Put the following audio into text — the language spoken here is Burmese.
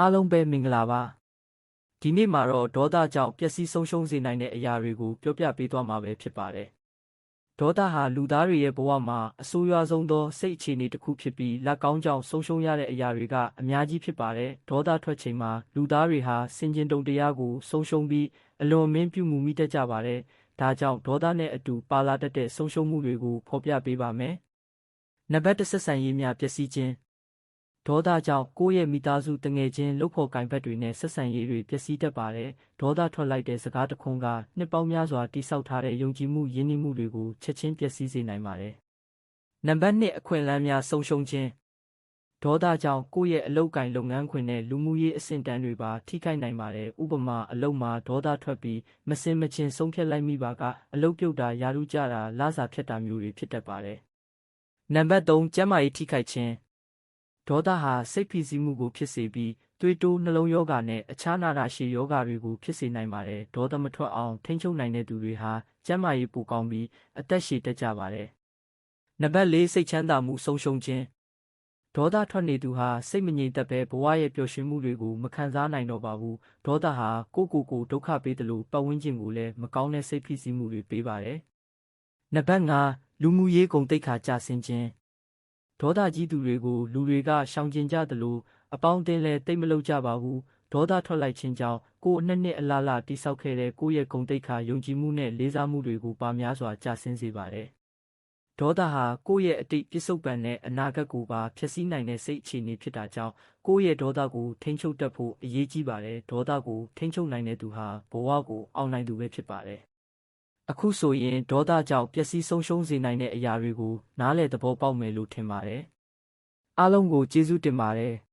အားလုံးပဲမင်္ဂလာပါဒီနေ့မှာတော့ဒေါသကြောင့်ပျက်စီးဆုံးရှုံးစေနိုင်တဲ့အရာတွေကိုပြောပြပေးသွားမှာပဲဖြစ်ပါတယ်ဒေါသဟာလူသားတွေရဲ့ဘဝမှာအဆိုးရွားဆုံးသောစိတ်အခြေအနေတစ်ခုဖြစ်ပြီးလက်ကောင်းကြောင့်ဆုံးရှုံးရတဲ့အရာတွေကအများကြီးဖြစ်ပါတယ်ဒေါသထွက်ချိန်မှာလူသားတွေဟာစင်ကျင်တုံတရားကိုဆုံးရှုံးပြီးအလွန်မင်းပြုမှုမိတတ်ကြပါတယ်ဒါကြောင့်ဒေါသနဲ့အတူပါလာတတ်တဲ့ဆုံးရှုံးမှုတွေကိုဖော်ပြပေးပါမယ်နံပါတ်1ဆက်ဆံရေးများပျက်စီးခြင်း ဒေါသကြောင့်ကိုယ့်ရဲ့မိသားစုတငယ်ချင်းလုပ်ဖို့ကင်ဘက်တွေနဲ့ဆက်ဆံရေးတွေပျက်စီးတတ်ပါတယ်။ဒေါသထွက်လိုက်တဲ့စကားတစ်ခွန်းကနှစ်ပေါင်းများစွာတိဆောက်ထားတဲ့ယုံကြည်မှုရင်းနှီးမှုတွေကိုချက်ချင်းပျက်စီးစေနိုင်ပါတယ်။နံပါတ်2အခွင့်အလမ်းများဆုံးရှုံးခြင်းဒေါသကြောင့်ကိုယ့်ရဲ့အလုပ်ကင်လုပ်ငန်းခွင်နဲ့လူမှုရေးအဆင့်တန်းတွေပါထိခိုက်နိုင်ပါတယ်။ဥပမာအလုပ်မှာဒေါသထွက်ပြီးမစင်မချင်းဆုံးဖြတ်လိုက်မိပါကအလုပ်ပြုတ်တာယာရုကြတာလစာဖြတ်တာမျိုးတွေဖြစ်တတ်ပါတယ်။နံပါတ်3ကျန်းမာရေးထိခိုက်ခြင်း ဒေါသဟာစိတ်ဖိစီးမှုကိုဖြစ်စေပြီးသွေးတိုးနှလုံးရောဂါနဲ့အခြားနာတာရှည်ရောဂါတွေကိုဖြစ်စေနိုင်ပါတယ်ဒေါသမထွက်အောင်ထိန်းချုပ်နိုင်တဲ့သူတွေဟာကျန်းမာရေးပိုကောင်းပြီးအသက်ရှည်တတ်ကြပါတယ်နံပါတ်၄စိတ်ချမ်းသာမှုဆုံးရှုံးခြင်းဒေါသထွက်နေသူဟာစိတ်မငြိမ်သက်ပဲဘဝရဲ့ပျော်ရွှင်မှုတွေကိုမခံစားနိုင်တော့ပါဘူးဒေါသဟာကိုယ့်ကိုယ်ကိုဒုက္ခပေးတယ်လို့ပတ်ဝန်းကျင်ကိုလည်းမကောင်းတဲ့စိတ်ဖိစီးမှုတွေပေးပါတယ်နံပါတ်၅လူမှုရေးဂုဏ်သိက္ခာကျဆင်းခြင်း ဒေါသကြီးသူတွေကိုလူတွေကရှောင်ကျဉ်ကြသလိုအပေါင်းအသင်းလည်းတိတ်မလုပ်ကြပါဘူးဒေါသထွက်လိုက်ခြင်းကြောင့်ကိုယ်အနှစ်နှစ်အလားလားတိဆောက်ခဲ့တဲ့ကိုယ့်ရဲ့ဂုဏ်သိက္ခာယုံကြည်မှုနဲ့လေးစားမှုတွေကိုပါများစွာကျဆင်းစေပါတယ်ဒေါသဟာကိုယ့်ရဲ့အတိတ်ပြစ္ဆုတ်ပံနဲ့အနာဂတ်ကိုပါဖျက်ဆီးနိုင်တဲ့စိတ်အခြေအနေဖြစ်တာကြောင့်ကိုယ့်ရဲ့ဒေါသကိုထိန်းချုပ်တတ်ဖို့အရေးကြီးပါတယ်ဒေါသကိုထိန်းချုပ်နိုင်တဲ့သူဟာဘဝကိုအောင်နိုင်သူပဲဖြစ်ပါတယ် အခုဆိုရင်ဒေါသကြောင့်ပျက်စီးဆုံးရှုံးစေနိုင်တဲ့အရာတွေကိုနားလည်သဘောပေါက်မယ်လို့ထင်ပါတယ်။အားလုံးကိုကျေးဇူးတင်ပါတယ်။